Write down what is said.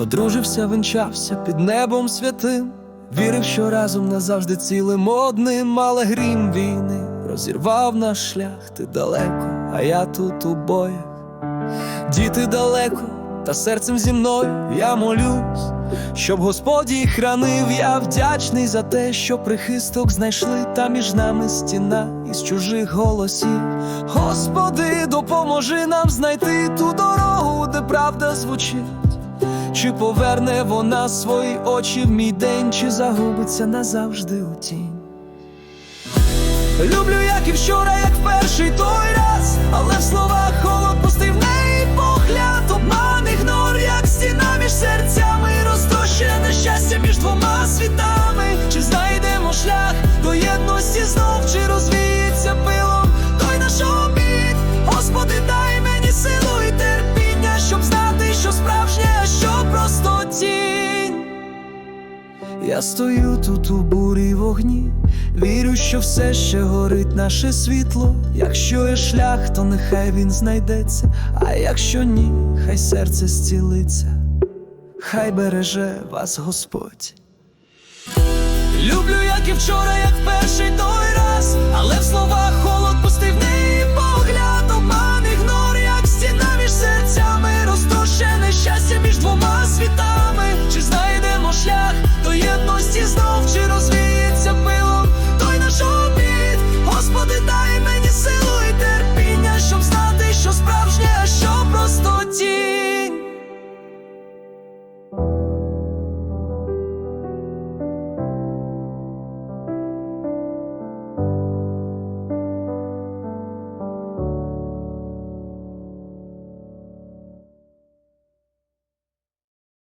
Одружився, вінчався під небом святим, вірив, що разом назавжди цілим одним, але грім війни розірвав наш шлях, ти далеко, а я тут у боях. Діти далеко, та серцем зі мною я молюсь, щоб Господь їх хранив, я вдячний за те, що прихисток знайшли, та між нами стіна із чужих голосів. Господи, допоможи нам знайти ту дорогу, де правда звучить. Чи поверне вона свої очі в мій день, чи загубиться назавжди у тінь? Люблю, як і вчора, як перший той раз, але в словах холод пустив неї погляд, обман ігнор, як стіна між серцями, розтрощене щастя між двома світами. Чи знайдемо шлях до єдності знов, Я стою тут у бурі вогні, вірю, що все ще горить наше світло. Якщо є шлях, то нехай він знайдеться, а якщо ні, хай серце зцілиться, хай береже вас Господь. Люблю, як і вчора, як перший той раз, але в